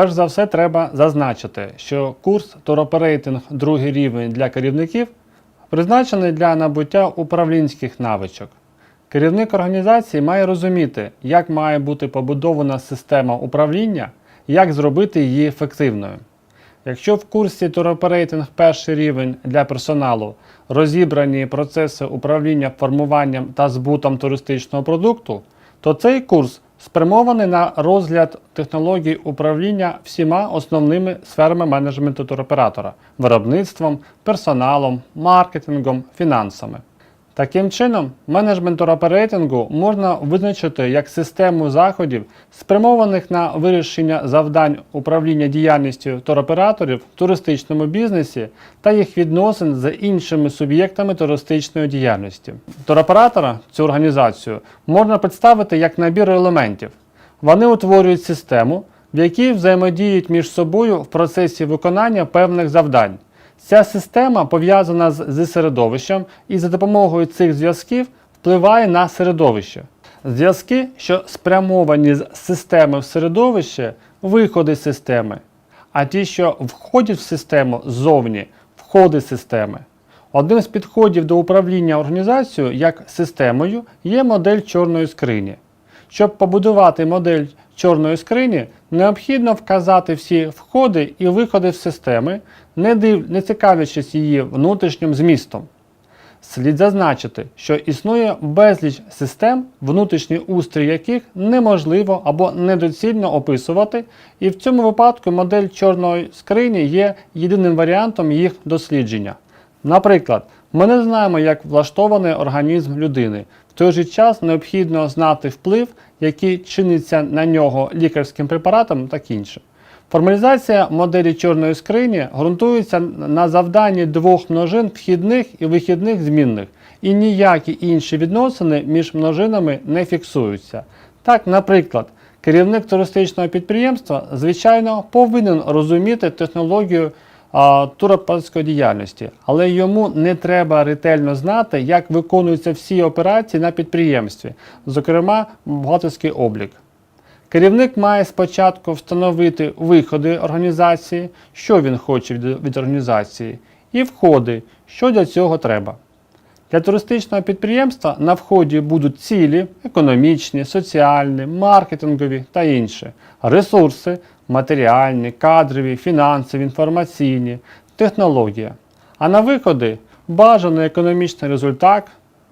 Перш за все, треба зазначити, що курс туроперейтинг другий рівень для керівників призначений для набуття управлінських навичок. Керівник організації має розуміти, як має бути побудована система управління, як зробити її ефективною. Якщо в курсі туроперейтинг перший рівень для персоналу розібрані процеси управління формуванням та збутом туристичного продукту, то цей курс спрямований на розгляд технологій управління всіма основними сферами менеджменту туроператора виробництвом, персоналом, маркетингом, фінансами. Таким чином, менеджмент туроперейтингу можна визначити як систему заходів, спрямованих на вирішення завдань управління діяльністю туроператорів в туристичному бізнесі та їх відносин з іншими суб'єктами туристичної діяльності. Туроператора цю організацію можна представити як набір елементів. Вони утворюють систему, в якій взаємодіють між собою в процесі виконання певних завдань. Ця система пов'язана з, середовищем і за допомогою цих зв'язків впливає на середовище. Зв'язки, що спрямовані з системи в середовище, виходи системи, а ті, що входять в систему ззовні, входи системи. Одним з підходів до управління організацією як системою є модель чорної скрині. Щоб побудувати модель чорної скрині, необхідно вказати всі входи і виходи в системи, не, див... не цікавлячись її внутрішнім змістом. Слід зазначити, що існує безліч систем, внутрішній устрій яких неможливо або недоцільно описувати, і в цьому випадку модель чорної скрині є єдиним варіантом їх дослідження. Наприклад, ми не знаємо, як влаштований організм людини. Той же час необхідно знати вплив, який чиниться на нього лікарським препаратом та інше. Формалізація моделі чорної скрині ґрунтується на завданні двох множин вхідних і вихідних змінних, і ніякі інші відносини між множинами не фіксуються. Так, наприклад, керівник туристичного підприємства, звичайно, повинен розуміти технологію а, діяльності, але йому не треба ретельно знати, як виконуються всі операції на підприємстві, зокрема бухгалтерський облік. Керівник має спочатку встановити виходи організації, що він хоче від організації, і входи, що для цього треба. Для туристичного підприємства на вході будуть цілі, економічні, соціальні, маркетингові та інші, ресурси, матеріальні, кадрові, фінансові, інформаційні, технологія. А на виходи бажаний економічний результат,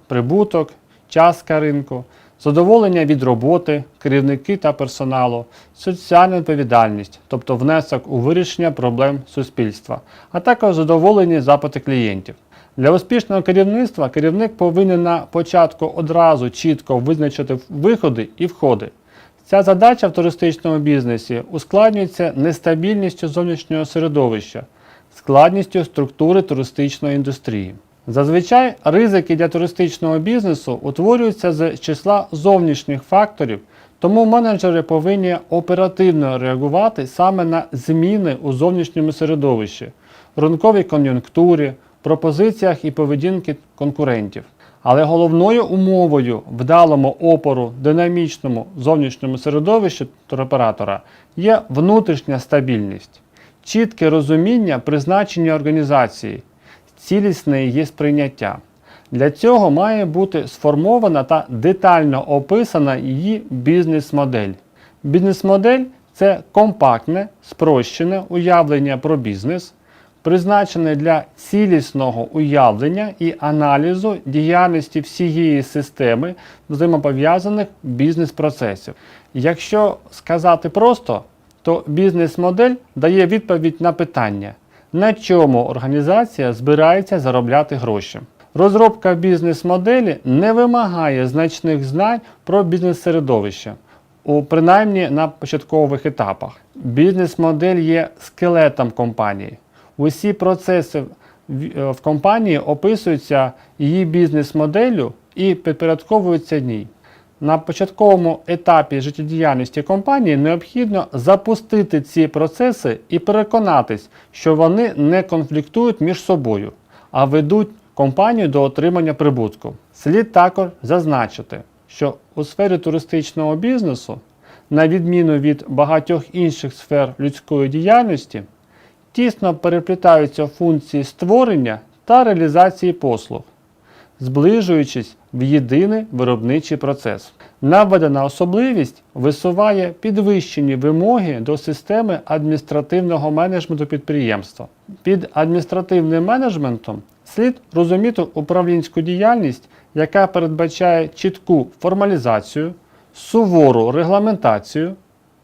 прибуток, частка ринку, задоволення від роботи, керівники та персоналу, соціальна відповідальність, тобто внесок у вирішення проблем суспільства, а також задоволені запити клієнтів. Для успішного керівництва керівник повинен на початку одразу чітко визначити виходи і входи. Ця задача в туристичному бізнесі ускладнюється нестабільністю зовнішнього середовища, складністю структури туристичної індустрії. Зазвичай ризики для туристичного бізнесу утворюються з числа зовнішніх факторів, тому менеджери повинні оперативно реагувати саме на зміни у зовнішньому середовищі, ринковій кон'юнктурі, пропозиціях і поведінки конкурентів. Але головною умовою вдалому опору динамічному зовнішньому середовищу туроператора є внутрішня стабільність, чітке розуміння призначення організації, цілісне її сприйняття. Для цього має бути сформована та детально описана її бізнес-модель. Бізнес-модель це компактне, спрощене уявлення про бізнес, призначене для цілісного уявлення і аналізу діяльності всієї системи взаємопов'язаних бізнес-процесів. Якщо сказати просто, то бізнес-модель дає відповідь на питання, на чому організація збирається заробляти гроші. Розробка бізнес-моделі не вимагає значних знань про бізнес-середовище. принаймні на початкових етапах. Бізнес-модель є скелетом компанії. Усі процеси в е, компанії описуються її бізнес-моделлю і підпорядковуються ній. На початковому етапі життєдіяльності компанії необхідно запустити ці процеси і переконатись, що вони не конфліктують між собою, а ведуть компанію до отримання прибутку. Слід також зазначити, що у сфері туристичного бізнесу, на відміну від багатьох інших сфер людської діяльності, тісно переплітаються функції створення та реалізації послуг зближуючись в єдиний виробничий процес. Наведена особливість висуває підвищені вимоги до системи адміністративного менеджменту підприємства. Під адміністративним менеджментом слід розуміти управлінську діяльність, яка передбачає чітку формалізацію, сувору регламентацію,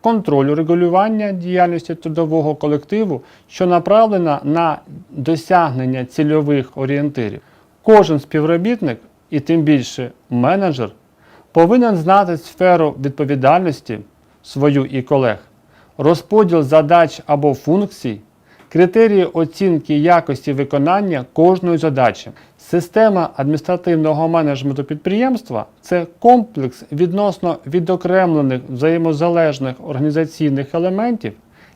контролю регулювання діяльності трудового колективу, що направлена на досягнення цільових орієнтирів. Кожен співробітник, і тим більше менеджер, повинен знати сферу відповідальності свою і колег, розподіл задач або функцій, критерії оцінки якості виконання кожної задачі. Система адміністративного менеджменту підприємства це комплекс відносно відокремлених взаємозалежних організаційних елементів,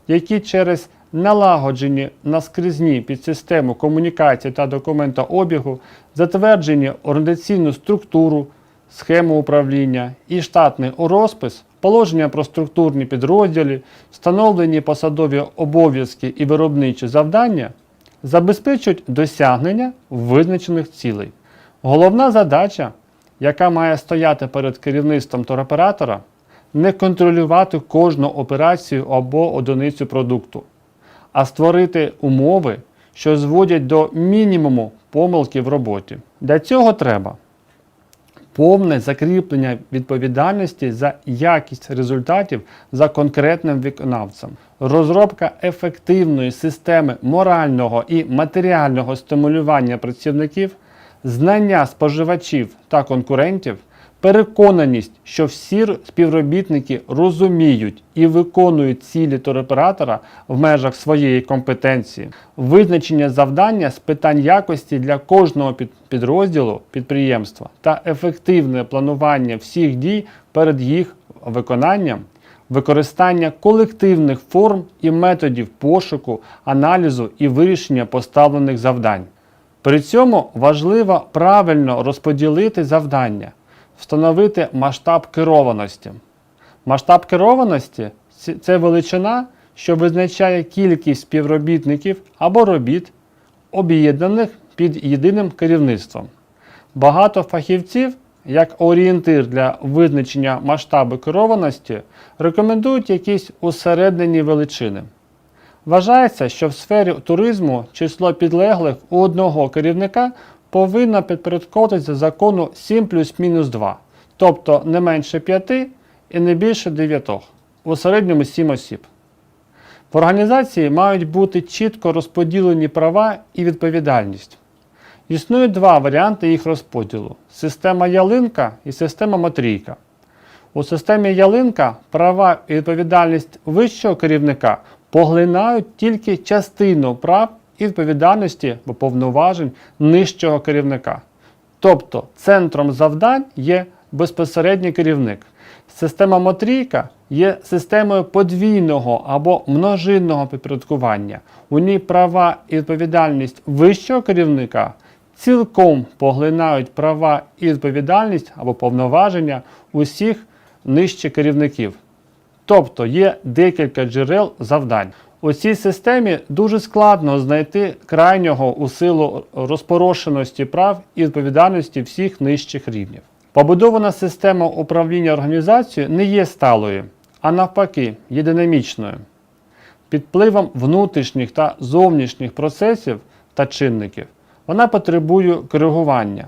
які через налагоджені наскрізні підсистему комунікації та документообігу, затверджені організаційну структуру, схему управління і штатний розпис, положення про структурні підрозділи, встановлені посадові обов'язки і виробничі завдання, забезпечують досягнення визначених цілей. Головна задача, яка має стояти перед керівництвом туроператора, не контролювати кожну операцію або одиницю продукту, а створити умови, що зводять до мінімуму помилки в роботі. Для цього треба повне закріплення відповідальності за якість результатів за конкретним виконавцем, розробка ефективної системи морального і матеріального стимулювання працівників, знання споживачів та конкурентів, переконаність, що всі співробітники розуміють і виконують цілі туроператора в межах своєї компетенції, визначення завдання з питань якості для кожного підрозділу підприємства та ефективне планування всіх дій перед їх виконанням. Використання колективних форм і методів пошуку, аналізу і вирішення поставлених завдань. При цьому важливо правильно розподілити завдання, встановити масштаб керованості. Масштаб керованості це величина, що визначає кількість співробітників або робіт, об'єднаних під єдиним керівництвом. Багато фахівців, як орієнтир для визначення масштабу керованості, рекомендують якісь усереднені величини. Вважається, що в сфері туризму число підлеглих у одного керівника повинно підпорядковуватися закону 7 плюс-мінус 2, тобто не менше 5 і не більше 9, у середньому 7 осіб. В організації мають бути чітко розподілені права і відповідальність. Існують два варіанти їх розподілу: система ялинка і система матрійка. У системі ялинка права і відповідальність вищого керівника поглинають тільки частину прав і відповідальності або повноважень нижчого керівника. Тобто центром завдань є безпосередній керівник. Система Мотрійка є системою подвійного або множинного підпорядкування. У ній права і відповідальність вищого керівника цілком поглинають права і відповідальність або повноваження усіх нижчих керівників. Тобто є декілька джерел завдань. У цій системі дуже складно знайти крайнього у силу розпорошеності прав і відповідальності всіх нижчих рівнів. Побудована система управління організацією не є сталою, а навпаки, є динамічною. Під впливом внутрішніх та зовнішніх процесів та чинників вона потребує коригування.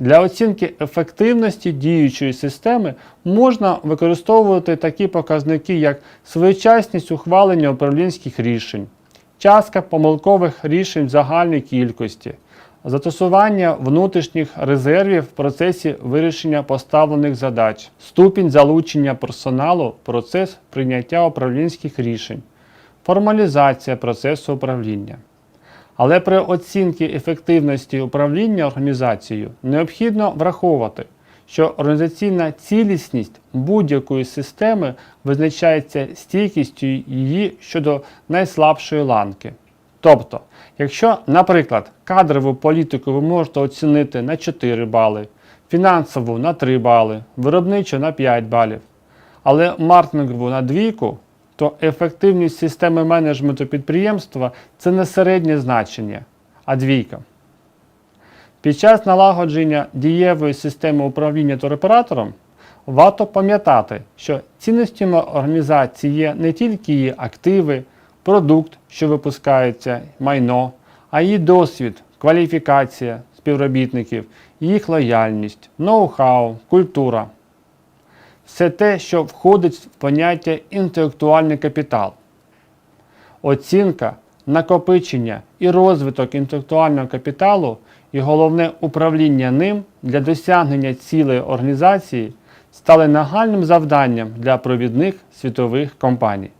Для оцінки ефективності діючої системи можна використовувати такі показники, як своєчасність ухвалення управлінських рішень, частка помилкових рішень в загальній кількості, застосування внутрішніх резервів в процесі вирішення поставлених задач, ступінь залучення персоналу в процес прийняття управлінських рішень, формалізація процесу управління. Але при оцінці ефективності управління організацією необхідно враховувати, що організаційна цілісність будь-якої системи визначається стійкістю її щодо найслабшої ланки. Тобто, якщо, наприклад, кадрову політику ви можете оцінити на 4 бали, фінансову на 3 бали, виробничу на 5 балів, але маркетингову на двійку, то ефективність системи менеджменту підприємства це не середнє значення, а двійка. Під час налагодження дієвої системи управління туроператором варто пам'ятати, що цінностями організації є не тільки її активи, продукт, що випускається, майно, а її досвід, кваліфікація співробітників, їх лояльність, ноу-хау, культура. Все те, що входить в поняття інтелектуальний капітал. Оцінка, накопичення і розвиток інтелектуального капіталу і головне управління ним для досягнення цілої організації стали нагальним завданням для провідних світових компаній.